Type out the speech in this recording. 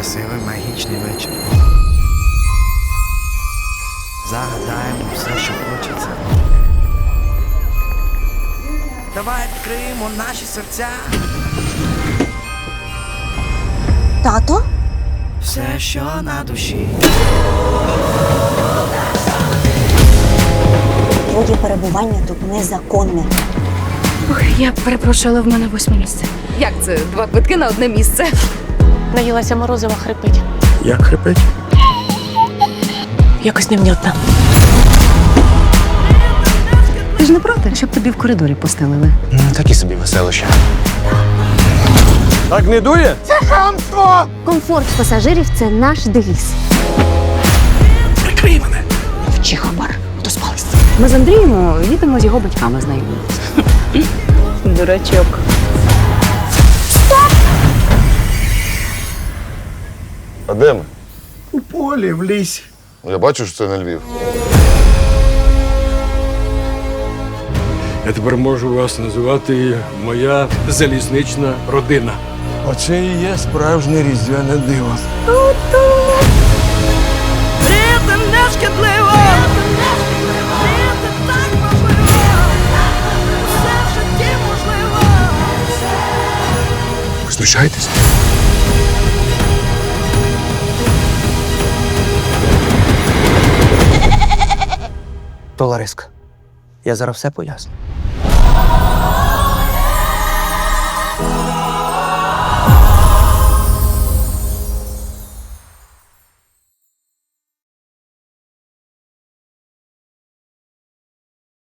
красивий магічний вечір. Загадаємо все, що хочеться. Давай відкриємо наші серця. Тато? Все, що на душі. Твоє перебування тут незаконне. Ох, я перепрошую, але в мене восьме місце. Як це? Два квитки на одне місце. Наїлася морозива хрипить. Як хрипить? Якось невнятно. Ти ж не проти, щоб тобі в коридорі постелили. Такі собі веселощі. Так не дує? Комфорт пасажирів це наш девіз. Прикрий мене. Вчи хабар, хто спалиться. Ми з Андрієм їдемо з його батьками знайомитися. Дурачок. А де ми? У полі, в лісі. Я бачу, що це не Львів. Я тепер можу вас називати моя залізнична родина. Оце і є справжнє різдвяне диво. Ви знущаєтесь? То Лариска, я зараз все поясню.